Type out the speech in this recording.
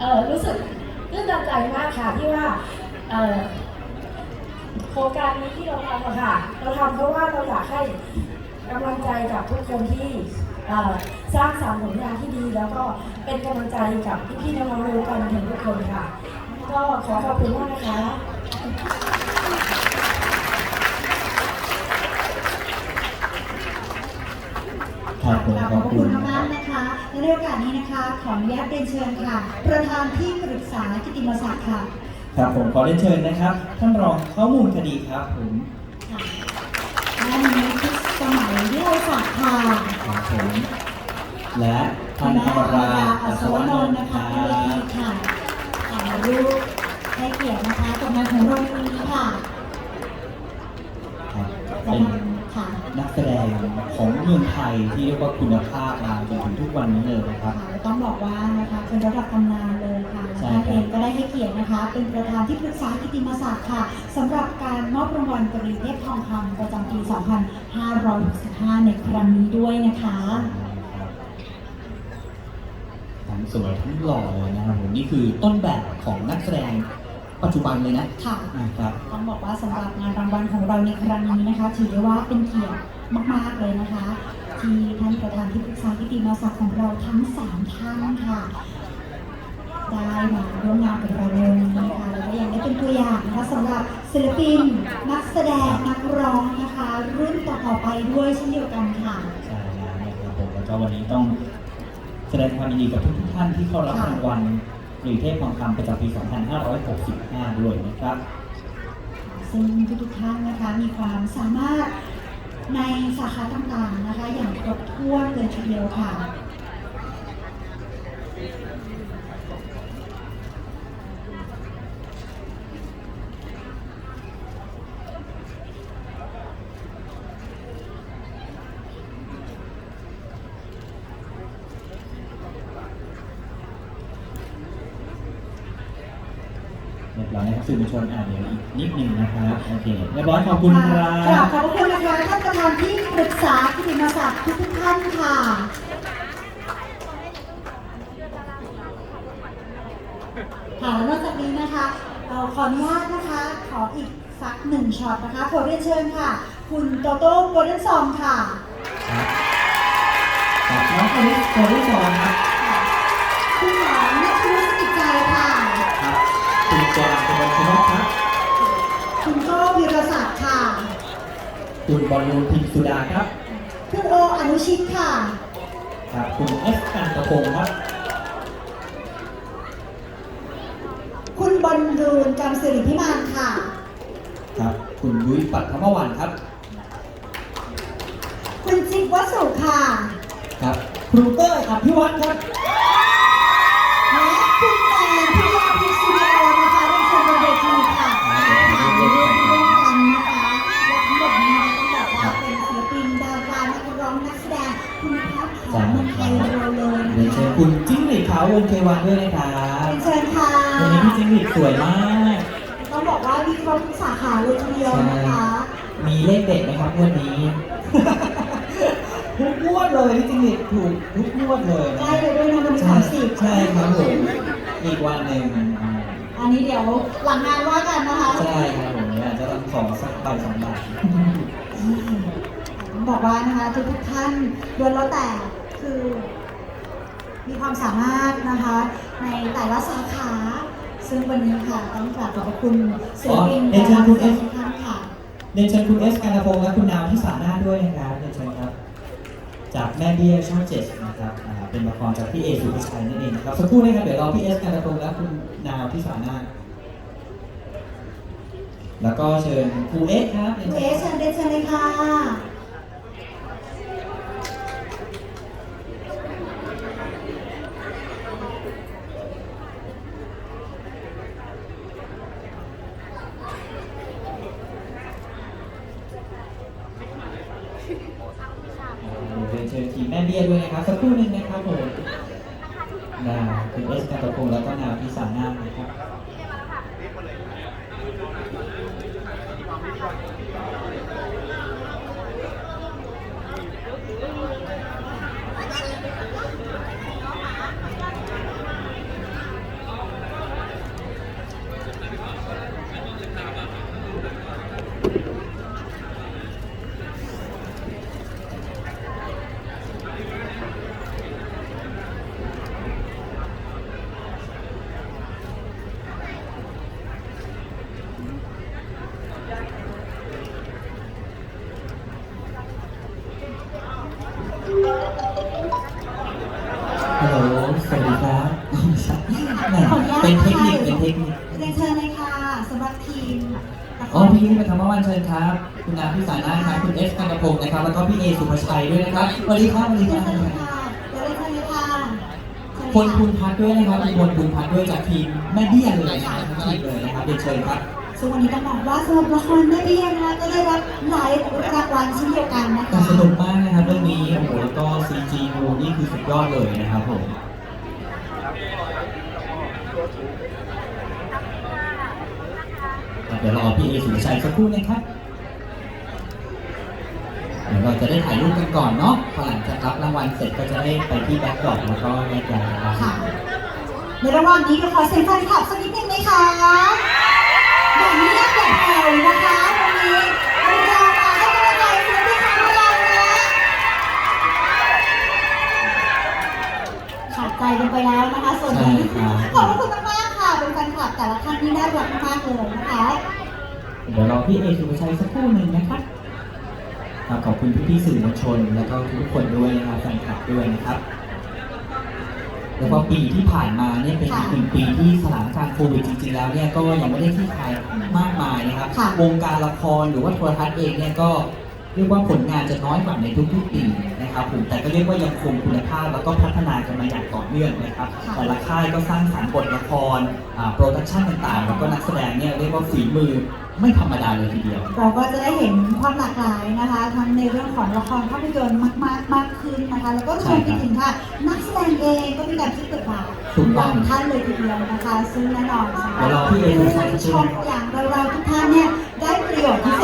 เออรู้สึกตื้นตันใจมากค่ะที่ว่าเออโครงการนี้ที่เราทำอะค่ะ เราทำเพราะว่าเราอยากให้กำลังใจกับทุกคนที่สร้างสรรค์ผลงานที่ดี แล้วก็เป็นกำลังใจกับพี่ๆน้องๆในวงการบันเทิงทุกคนค่ะ ก็ขอขอบคุณมากนะคะครับผมขขอบคุณมากนะคะ และในโอกาสนี้นะคะ ขออนุญาตเรียนเชิญค่ะ ประธานที่ปรึกษากิตติมศักดิ์ค่ะครับผมขอเรียนเชิญนะครับ ท่านรองข้อมูลคดีครับผมค่ะและมีพิสมัยวิไลศักดิ์ค่ะครับผมและท่านธรรมราอัอัศศววนนนนท์ท์นะนะคะคที่รัเวทีบค่ะถ่ายรูปให้เกียรตินะคะกับงานของเราในวันนี้ค่ะครับจะเป็ นนำค่ะนักแสดงของเมืองไทยที่เรียกว่าคุณภาพมาจนถึงทุกวันนี้เลยนะครับค่ะต้องบอกว่านะคะเป็นระดับตำนานเลยค่ะใช่ท่านครับเองก็ได้ให้เกียรตินะคะ เป็นประธานที่ปรึกษากิตติมศักดิ์ค่ะสำหรับการมอบรางวัลกรีเทพทองคำประจำปี 2565 ในครั้งนี้ด้วยนะคะ ทั้งสวยทั้งหล่อเลยนะครับผมนี่คือต้นแบบของนักแสดง ปัจจุบันเลยนะค่ะนะครับต้องบอกว่าสำหรับงานรางวัลของเราในครั้งนี้นะคะ ถือได้ว่าเป็นเกียรติมาก ๆ เลยนะคะ ที่ท่านประธานที่ปรึกษากิตติมศักดิ์ของเราทั้งสามท่านค่ะ ได้มาร่วมงานกับเราในวันนี้นะคะแล้วก็ยังได้เป็นตัวอย่างนะคะสำหรับศิลปิน นักแสดงนักร้องนะคะ รุ่นต่อๆไปด้วยเช่นเดียวกันค่ะใช่แล้วนะครับผมแล้วก็วันนี้ต้องแสดงความยินดีกับทุกๆท่านที่เข้ารับค่ะรางวัล หรือเทพทองคำประจำปี 2565 ด้วยนะครับ ซึ่งทุกๆท่านนะคะมีความสามารถในสาขาต่างๆนะคะ อย่างครบถ้วนเลยทีเดียวค่ะ อยนะครับสื่อมวลชนอ่านเดี๋ยวอีกนิดนึงนะครับโอเคเรียบร้อยขอบคุณครักราบบขอบพระคุณนะคะท่านประธานที่ปรึกษากิตติมศักดิ์ทุกๆท่านค่ะ ค่ะแล้วนอกจากนี้นะคะเราขออนุญาตนะคะ ขออีกสักหนึ่งช็อตนะคะขอเรียนเชิญค่ะ คุณโตโต้โกลเด้นซองค่ะ ครับจากน้องคนนี้คนที่สองครับ คุณบอลลูนพิมสุดาครับ คุณโออนุชิตค่ะ ครับคุณเอสกันตะพงศ์ครับ คุณบอลรูนกำสิริพิมานค่ะ ครับ คุณยุ้ยปัทมวันครับ คุณจิ๊กวสุค่ะ ครับ ครูเต้ยอภิวัตรครับ ของเมืองไทยเราเลยเรียนนะเชิคะญคุณจิ้งหรีดขาววงเทวันด้วยนะครับเรียนเชิญค่ะวันนี้พี่จิ้งหรีดสวยมาก ต้องบอกว่ามีครบทุกสาขาเลยทีเดียวนะคะ มีเลขเด็ดไหมครับงวดนี้ทุกงวดเลยพี่จิ้งหรีดถูกทุกงวดเลยใกล้เลยด้วยนะวันที่สามสิบใช่ครับผมอีกวันหนึ่งอ่าอันนี้เดี๋ยวหลังงานว่ากันนะคะ ใช่ครับผมอาจจะต้องขอสักใบสองใบต้อง บอกว่านะคะทุกทุกๆท่านล้วนแล้วแต่คือมีความสามารถนะคะ ในแต่ละสาขา ซึ่งวันนี้ค่ะต้องกราบขอบพระคุณศิลปินอ๋อเรียนเชิญคุณเอสทุกท่านค่ะเรียนเชิญคุณเอสการพงศ์และคุณนาวที่สาหน้าด้วยนะครับเรียนเชิญครับ จากแม่เบี้ยช่องเจ็ดนะครับอ่าเป็นละครจากพี่เอสุภชัยนั่นเองนะครับสักครู่นะครับเดี๋ยวรอพี่เอสการพงศ์และคุณนาวที่สาหน้าแล้วก็เชิญครูเอสครับคุณเอสเชิญเรียนเชิญเลยค่ะ เรียนเชิ ญทีมแม่เบี้ยด้วยนะครับ สักครู่หนึ่งนะครับผมนาคุณเอสการพงแล้วก็นาวที่สาหน้านะครับ เป็นเทคนิคเป็นเทคนิค เรียนเชิญเลยค่ะสำหรับทีมละคอ๋อรพี่ไปทำเมื่อวันเชิญครับ คุณนาพี่สานาครับ คุณเอสกันตะพงศ์นะครับ แล้วก็พี่เอสุภชัยด้วยนะครับสวัสดีครับสวัสดีเรีคยรันบเชิญเลยค่ะเดี๋ยวเรียนเชิญเลยค่ะเชิญคนเลยคุค่ะณพัดด้วยนะครับมีคนคุณพัดด้วยจากทีมแม่เบี้ยเลยนะครับทั้งทีมเลยนะครับเรียนเชิญครับ ซึ่งวันนี้ต้องบอกว่าสำหรับละครแม่เบี้ยนะคะก็ได้รับหลายรางวัลเช่นเดียวกันนะแต่คะสนุกมากนะครับเรื่องนี้โอ้โหแล้วก็ CG ดูนี่คือสุดยอดเลยนะครับผมครับ เดี๋ยวรอพี่เอสุภชัยสักครู่นะครับเดี๋ยวเราจะได้ถ่ายรูปกันก่อนเนาะพอหลังจากรับรางวัลเสร็จก็จะได้ไปที่แบ็คดรอปแล้วก็แยกย้ายกันค่ะในระหว่างนี้ก็ขอเสียงแฟนคลับสักนิดนึงไหมคะอย่างนี้อย่าแผ่วนะคะวันนี้เรามาให้กำลังใจศิลปินของเรานะขาดใจกันไปแล้วนะคะ ส่วนนี้ใช่ครับขอบคุณมากๆค่ะ เป็น แฟนคลับแต่ละท่านที่น่ารักมากๆเลยนะคะเดี๋ยวรอพี่เอสุภชัยสักครู่หนึ่งนะครับครับขอบคุณพี่ๆสื่อมวลชน แล้วก็ทุกคนด้วยนะครับแฟนคลับด้วยนะครับแล้วก็ปีที่ผ่านมาเนี่ยเป็นอีกหนึ่งปีที่สถานการณ์โควิดจริงๆแล้วเนี่ยก็ยังไม่ได้คลี่คลายมากมายนะครับค่ะวงการละครหรือว่าโทรทัศน์เองเนี่ยก็ เรียกว่าผลงานจะน้อยกว่าในทุกๆปีนะครับผมแต่ก็เรียกว่ายังคงคุณภาพแล้วก็พัฒนากันมาอย่างต่อเนื่องนะครับค่ะแต่ละค่ายก็สร้างสรรค์บทละครโปรดักชันต่างๆ แล้วก็นักแสดงเนี่ยเรียกว่าฝีมือไม่ธรรมดาเลยทีเดียว เราก็จะได้เห็นความหลากหลายนะคะทั้งในเรื่องของละครภาพยนตร์มากๆมากขึ้นนะคะ แล้วก็รวมไปถึงค่ะนักแสดงเองก็มีการคิดบทบาทถูกต้องบางท่านเลยทีเดียวนะคะซึ่งแน่นอนสำหรับเดี๋ยวเราพี่เอผู้จะชมอย่างเราๆทุกท่านเนี่ยได้ประโยชน์ที่